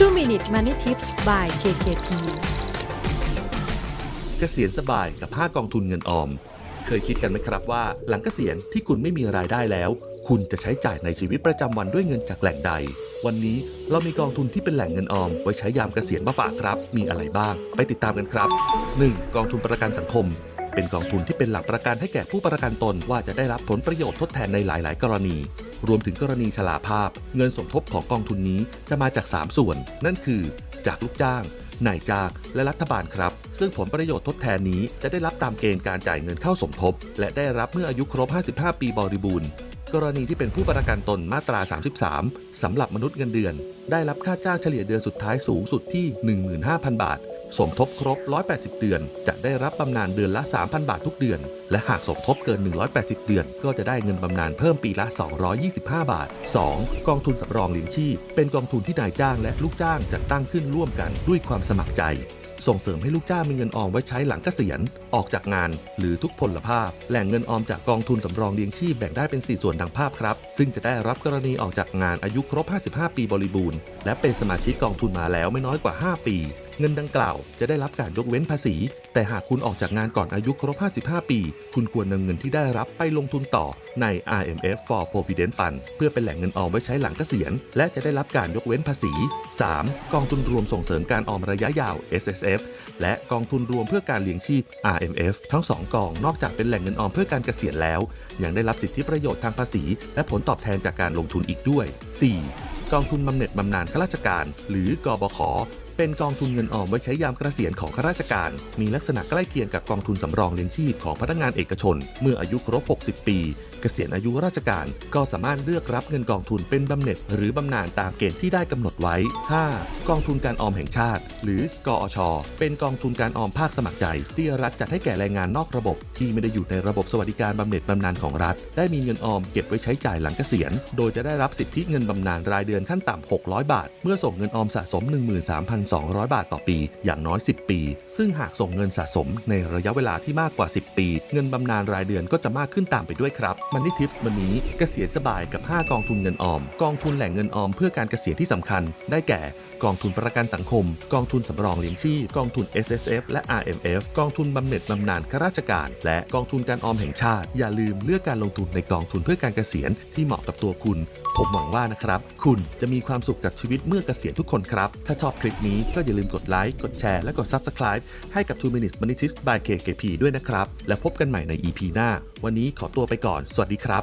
2 Minute Money Tips by KKP เกษียณสบายกับ 5 กองทุนเงินออม เคยคิดกันไหมครับว่า หลังเกษียณที่คุณไม่มีรายได้แล้ว คุณจะใช้จ่ายในชีวิตประจำวันด้วยเงินจากแหล่งใด วันนี้เรามีกองทุนที่เป็นแหล่งเงินออม ไว้ใช้ยามเกษียณมาฝากครับ มีอะไรบ้าง ไปติดตามกันครับ 1. กองทุนประกันสังคมเป็นกองทุนที่เป็นหลักประกันให้แก่ผู้ประกันตนว่าจะได้รับผลประโยชน์ทดแทนในหลาย ๆ กรณี รวมถึงกรณีชราภาพ เงินสมทบของกองทุนนี้จะมาจาก 3 ส่วน นั่นคือ จากลูกจ้างนายจ้างและรัฐบาลครับ ซึ่งผลประโยชน์ทดแทนนี้จะได้รับตามเกณฑ์การจ่ายเงินเข้าสมทบ และได้รับเมื่ออายุครบ 55 ปีบริบูรณ์ กรณีที่เป็นผู้ประกันตนมาตรา 33 สำหรับมนุษย์เงินเดือน ได้รับค่าจ้างเฉลี่ยเดือนสุดท้ายสูงสุดที่ 15,000 บาท สมทบครบ 180 เดือน จะได้รับบำนาญเดือนละ 3,000 บาททุกเดือน และหากสมทบเกิน 180 เดือน ก็จะได้เงินบำนาญเพิ่มปีละ 225 บาท 2. กองทุนสำรองเลี้ยงชีพ เป็นกองทุนที่นายจ้างและลูกจ้างจัดตั้งขึ้นร่วมกันด้วยความสมัครใจ ส่งเสริมให้ลูกจ้างมีเงินออมไว้ใช้หลังเกษียณ ออกจากงาน หรือทุกพลภาพ แหล่งเงินออมจากกองทุนสำรองเลี้ยงชีพแบ่งได้เป็น 4 ส่วนดังภาพครับ ซึ่งจะได้รับกรณีออกจากงานอายุครบ 55 ปีบริบูรณ์ และเป็นสมาชิกกองทุนมาแล้วไม่น้อยกว่า 5 ปีเงินดังกล่าวจะได้รับการยกเว้นภาษี แต่หากคุณออกจากงานก่อนอายุครบ 55 ปี คุณควรนำเงินที่ได้รับไปลงทุนต่อใน RMF for Provident Fund เพื่อเป็นแหล่งเงินออมไว้ใช้หลังเกษียณ และจะได้รับการยกเว้นภาษี 3. กองทุนรวมส่งเสริมการออมระยะยาว SSF และกองทุนรวมเพื่อการเลี้ยงชีพ RMF ทั้ง 2 กองนอกจากเป็นแหล่งเงินออมเพื่อการเกษียณแล้ว ยังได้รับสิทธิประโยชน์ทางภาษี และผลตอบแทนจากการลงทุนอีกด้วย 4. กองทุนบำเหน็จบำนาญข้าราชการ หรือกบขเป็นกองทุนเงินออมไว้ใช้ยามเกษียณของข้าราชการ มีลักษณะใกล้เคียงกับกองทุนสำรองเลี้ยงชีพของพนักงานเอกชน เมื่ออายุครบ 60 ปี เกษียณอายุราชการ ก็สามารถเลือกรับเงินกองทุนเป็นบำเหน็จ หรือบำนาญตามเกณฑ์ที่ได้กำหนดไว้ 5. กองทุนการออมแห่งชาติ หรือกอช เป็นกองทุนการออมภาคสมัครใจ ที่รัฐจัดให้แก่แรงงานนอกระบบ ที่ไม่ได้อยู่ในระบบสวัสดิการบำเหน็จบำนาญของรัฐ ได้มีเงินออมเก็บไว้ใช้จ่ายหลังเกษียณ โดยจะได้รับสิทธิเงินบำนาญรายเดือนขั้นต่ำ600 บาท เมื่อส่งเงินออมสะสม 13,000 1,200 บาทต่อปี อย่างน้อย 10 ปี ซึ่งหากส่งเงินสะสมในระยะเวลาที่มากกว่า 10 ปี เงินบำนาญรายเดือนก็จะมากขึ้นตามไปด้วยครับมันนี่ทิปส์วันนี้เกษียณสบายกับ 5 กองทุนเงินออม กองทุนแหล่งเงินออมเพื่อการเกษียณที่สำคัญ ได้แก่กองทุนประกันสังคม กองทุนสำรองเลี้ยงชีพ กองทุน S S F และ R M F กองทุนบำเหน็จบำนาญข้าราชการ และกองทุนการออมแห่งชาติ อย่าลืมเลือกการลงทุนในกองทุนเพื่อการเกษียณที่เหมาะกับตัวคุณ ผมหวังว่านะครับ คุณจะมีความสุขกับชีวิตเมื่อเกษียณทุกคนครับ ถ้าชอบคลิปนี้ก็อย่าลืมกดไลค์ กดแชร์ และกด Subscribe ให้กับ 2 Minutes Money Tips by KKP ด้วยนะครับ และพบกันใหม่ใน EP หน้า วันนี้ขอตัวไปก่อน สวัสดีครับ